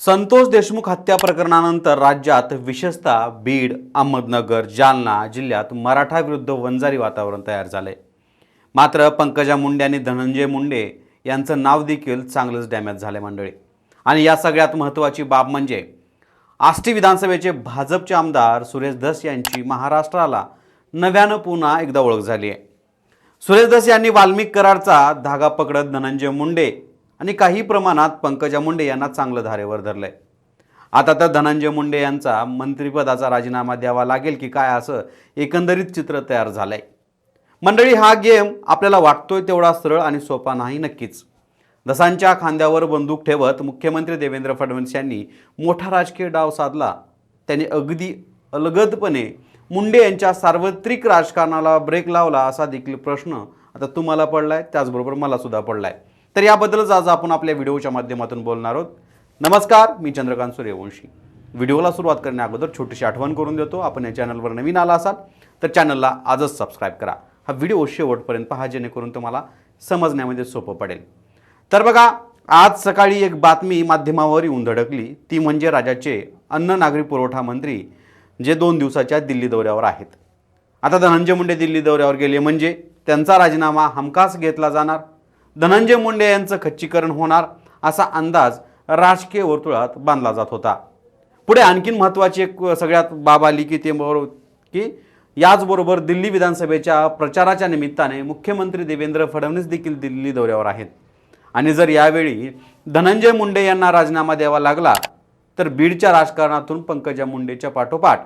संतोष देशमुख हत्या प्रकरणानंतर राज्यात विशेषतः बीड अहमदनगर जालना जिल्ह्यात मराठा विरुद्ध वंजारी वातावरण तयार झाले मात्र पंकजा मुंडे आणि धनंजय मुंडे यांचं नाव देखील चांगलंच डॅमेज झालं मंडळी. आणि या सगळ्यात महत्त्वाची बाब म्हणजे आष्टी विधानसभेचे भाजपचे आमदार सुरेश धस यांची महाराष्ट्राला नव्यानं पुन्हा एकदा ओळख झाली आहे सुरेश धस यांनी वाल्मिक करारचा धागा पकडत धनंजय मुंडे आणि काही प्रमाणात पंकजा मुंडे यांना चांगलं धारेवर धरलंय. आता तर धनंजय मुंडे यांचा मंत्रिपदाचा राजीनामा द्यावा लागेल की काय असं एकंदरीत चित्र तयार झालंय. मंडळी हा गेम आपल्याला वाटतोय तेवढा सरळ आणि सोपा नाही नक्कीच. दसांच्या खांद्यावर बंदूक ठेवत मुख्यमंत्री देवेंद्र फडणवीस यांनी मोठा राजकीय डाव साधला. त्यांनी अगदी अलगदपणे मुंडे यांच्या सार्वत्रिक राजकारणाला ब्रेक लावला असा देखील प्रश्न आता तुम्हाला पडला आहे त्याचबरोबर मला सुद्धा आहे तर याबद्दलच आज आपण आपल्या व्हिडिओच्या माध्यमातून बोलणार आहोत. नमस्कार मी चंद्रकांत सूर्यवंशी व्हिडिओला सुरुवात करण्या अगोदर छोटीशी आठवण करून देतो. आपण या चॅनलवर नवीन आला असाल तर चॅनलला आजच सबस्क्राईब करा. हा व्हिडिओ शेवटपर्यंत पहा जेणेकरून तुम्हाला समजण्यामध्ये सोपं पडेल. तर बघा आज सकाळी एक बातमी माध्यमावर येऊन धडकली. ती म्हणजे राज्याचे अन्न नागरी पुरवठा मंत्री जे दोन दिवसाच्या दिल्ली दौऱ्यावर आहेत. आता धनंजय मुंडे दिल्ली दौऱ्यावर गेले म्हणजे त्यांचा राजीनामा हमखास घेतला जाणार. धनंजय मुंडे यांचं खच्चीकरण होणार असा अंदाज राजकीय वर्तुळात बांधला जात होता. पुढे आणखीन महत्त्वाची एक सगळ्यात बाब आली की ते बरोबर की याचबरोबर दिल्ली विधानसभेच्या प्रचाराच्या निमित्ताने मुख्यमंत्री देवेंद्र फडणवीस देखील दिल्ली दौऱ्यावर आहेत. आणि जर यावेळी धनंजय मुंडे यांना राजीनामा द्यावा लागला तर बीडच्या राजकारणातून पंकजा मुंडेच्या पाठोपाठ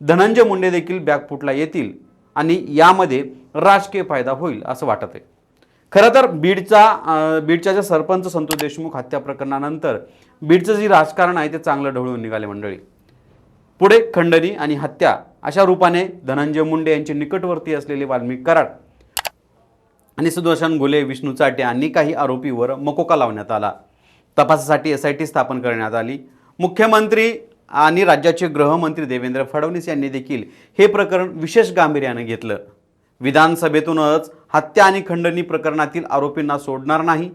धनंजय मुंडे देखील बॅकफुटला येतील आणि यामध्ये राजकीय फायदा होईल असं वाटत आहे खरं तर बीडचा बीडच्या ज्या सरपंच संतोष देशमुख हत्या प्रकरणानंतर बीडचं जे राजकारण आहे ते चांगलं ढवळून निघाले मंडळी. पुढे खंडणी आणि हत्या अशा रूपाने धनंजय मुंडे यांचे निकटवर्ती असलेले वाल्मिक कराड आणि सुदर्शन घुले विष्णू चाटे आणि काही आरोपीवर मकोका लावण्यात आला. तपासासाठी एस आय टी स्थापन करण्यात आली. मुख्यमंत्री आणि राज्याचे गृहमंत्री देवेंद्र फडणवीस यांनी देखील हे प्रकरण विशेष गांभीर्यानं घेतलं. विधानसभेतूनच हत्या आणि खंडणी प्रकरणातील आरोपींना सोडणार नाही.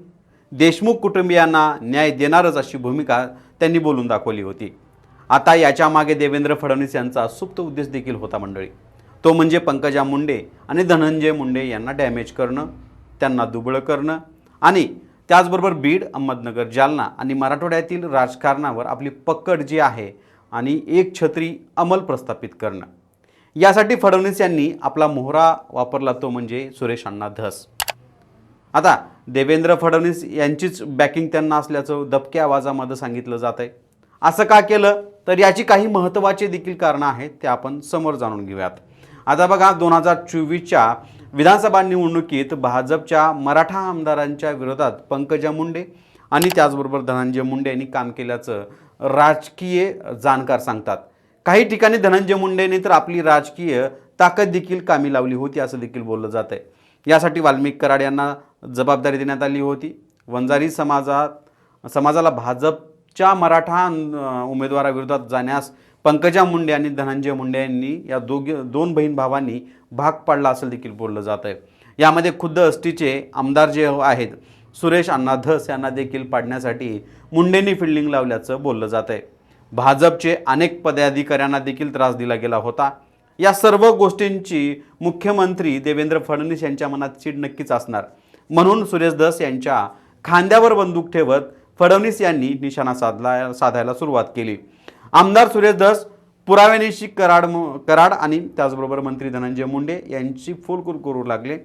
देशमुख कुटुंबियांना न्याय देणारच अशी भूमिका त्यांनी बोलून दाखवली होती. आता याच्या मागे देवेंद्र फडणवीस यांचा सुप्त उद्देश देखील होता मंडळी. तो म्हणजे पंकजा मुंडे आणि धनंजय मुंडे यांना डॅमेज करणं त्यांना दुबळं करणं आणि त्याचबरोबर बीड अहमदनगर जालना आणि मराठवाड्यातील राजकारणावर आपली पकड जी आहे आणि एक छत्री अंमल प्रस्थापित करणं. यासाठी फडणवीस यांनी आपला मोहरा वापरला तो म्हणजे सुरेश अण्णा धस. आता देवेंद्र फडणवीस यांचीच बॅकिंग त्यांना असल्याचं दबक्या आवाजामध्ये सांगितलं जात आहे असं का केलं? तर याची काही महत्त्वाची देखील कारणं आहेत ते आपण समोर जाणून घेऊयात. आता बघा दोन हजार चोवीसच्या विधानसभा निवडणुकीत भाजपच्या मराठा आमदारांच्या विरोधात पंकजा मुंडे आणि त्याचबरोबर धनंजय मुंडे यांनी काम केल्याचं राजकीय जाणकार सांगतात. काही ठिकाणी धनंजय मुंडेंनी तर आपली राजकीय ताकद देखील कामी लावली होती असं देखील बोललं जात आहे यासाठी वाल्मिक कराड यांना जबाबदारी देण्यात आली होती. वंजारी समाजात समाजाला भाजपच्या मराठा उमेदवाराविरोधात जाण्यास पंकजा मुंडे आणि धनंजय मुंडे यांनी या दोघे दोन बहीण भावांनी भाग पाडला असं देखील बोललं जात आहे यामध्ये खुद्द अष्टीचे आमदार जे आहेत सुरेश अण्णा धस यांना देखील पाडण्यासाठी मुंडेंनी फिल्डिंग लावल्याचं बोललं जात आहे भाजपचे अनेक पदाधिकाऱ्यांना देखील त्रास दिला गेला होता. या सर्व गोष्टींची मुख्यमंत्री देवेंद्र फडणवीस यांच्या मनात चीड नक्कीच असणार. म्हणून सुरेश दस यांच्या खांद्यावर बंदूक ठेवत फडणवीस यांनी निशाणा साधला साधायला सुरुवात केली. आमदार सुरेश दस पुराव्यानिशी कराड कराड आणि त्याचबरोबर मंत्री धनंजय मुंडे यांची फुलकुल करू लागले.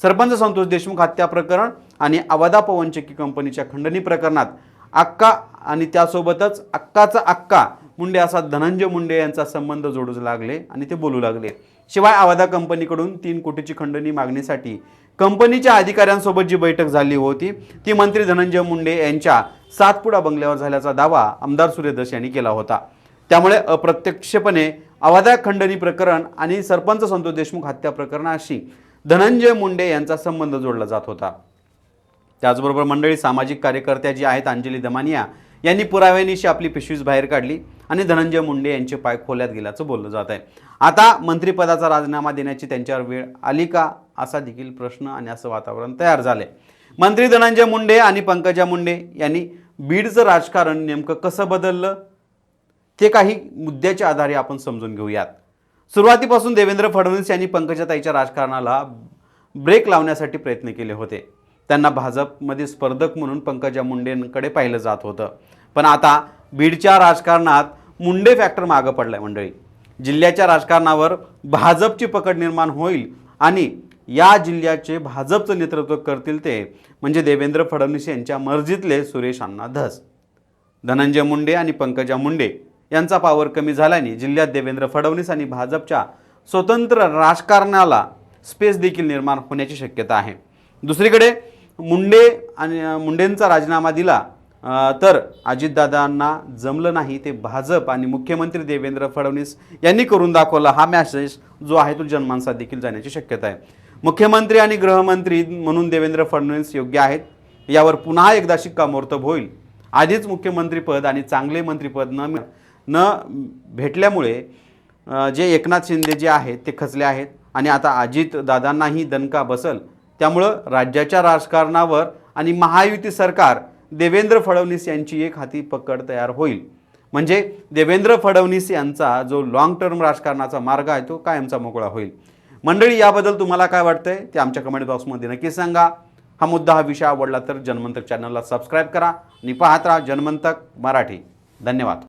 सरपंच संतोष देशमुख हत्या प्रकरण आणि अवधा पवनचक्की कंपनीच्या खंडणी प्रकरणात अक्का आणि त्यासोबतच अक्काचा अक्का मुंडे असा धनंजय मुंडे यांचा संबंध जोडू लागले आणि ते बोलू लागले. शिवाय आवादा कंपनीकडून तीन कोटीची खंडणी मागणीसाठी कंपनीच्या अधिकाऱ्यांसोबत जी बैठक झाली होती ती मंत्री धनंजय मुंडे यांच्या सातपुडा बंगल्यावर झाल्याचा दावा आमदार सूर्यदश यांनी केला होता. त्यामुळे अप्रत्यक्षपणे अवाधा खंडणी प्रकरण आणि सरपंच संतोष देशमुख हत्या प्रकरणाशी धनंजय मुंडे यांचा संबंध जोडला जात होता. त्याचबरोबर मंडळी सामाजिक कार्यकर्त्या जी आहेत अंजली दमानिया यांनी पुराव्यानिशी आपली पिशवीच बाहेर काढली आणि धनंजय मुंडे यांचे पाय खोल्यात गेल्याचं बोललं जात आहे. आता मंत्रिपदाचा राजीनामा देण्याची त्यांच्यावर वेळ आली का? असा देखील प्रश्न आणि असं वातावरण तयार झालंय. मंत्री धनंजय मुंडे आणि पंकजा मुंडे यांनी बीडचं राजकारण नेमकं कसं बदललं? ते काही मुद्द्याच्या आधारे आपण समजून घेऊयात. सुरुवातीपासून देवेंद्र फडणवीस यांनी पंकजाताईच्या राजकारणाला ब्रेक लावण्यासाठी प्रयत्न केले होते. त्यांना भाजपमध्ये स्पर्धक म्हणून पंकजा मुंडेंकडे पाहिलं जात होतं. पण आता बीडच्या राजकारणात मुंडे फॅक्टर मागं पडलाय मंडळी. जिल्ह्याच्या राजकारणावर भाजपची पकड निर्माण होईल आणि या जिल्ह्याचे भाजपचं नेतृत्व करतील ते म्हणजे देवेंद्र फडणवीस यांच्या मर्जीतले सुरेश अण्णा धस. धनंजय मुंडे आणि पंकजा मुंडे यांचा पावर कमी झाल्याने जिल्ह्यात देवेंद्र फडणवीस आणि भाजपच्या स्वतंत्र राजकारणाला स्पेस देखील निर्माण होण्याची शक्यता आहे. दुसरीकडे मुंडे आणि मुंडेंचा राजीनामा दिला तर अजितदादांना जमलं नाही ते भाजप आणि मुख्यमंत्री देवेंद्र फडणवीस यांनी करून दाखवला हा मॅसेज जो आहे तो जनमानसात देखील जाण्याची शक्यता आहे. मुख्यमंत्री आणि गृहमंत्री म्हणून देवेंद्र फडणवीस योग्य आहेत यावर पुन्हा एकदा शिक्कामोर्तब होईल. आधीच मुख्यमंत्रीपद आणि चांगले मंत्रीपद न न भेटल्यामुळे जे एकनाथ शिंदे जे आहेत ते खचले आहेत आणि आता अजितदादांनाही दणका बसल त्यामुळं राज्याच्या राजकारणावर आणि महायुती सरकार देवेंद्र फडणवीस यांची एक हाती पकड तयार होईल. म्हणजे देवेंद्र फडणवीस यांचा जो लॉंग टर्म राजकारणाचा मार्ग आहे तो कायमचा मोकळा होईल. मंडळी याबद्दल तुम्हाला काय वाटतंय? ते आमच्या कमेंट बॉक्समध्ये नक्की सांगा. हा मुद्दा हा विषय आवडला तर जनमंतक चॅनलला सबस्क्राईब करा. आणि पाहत राहा जनमंतक मराठी. धन्यवाद.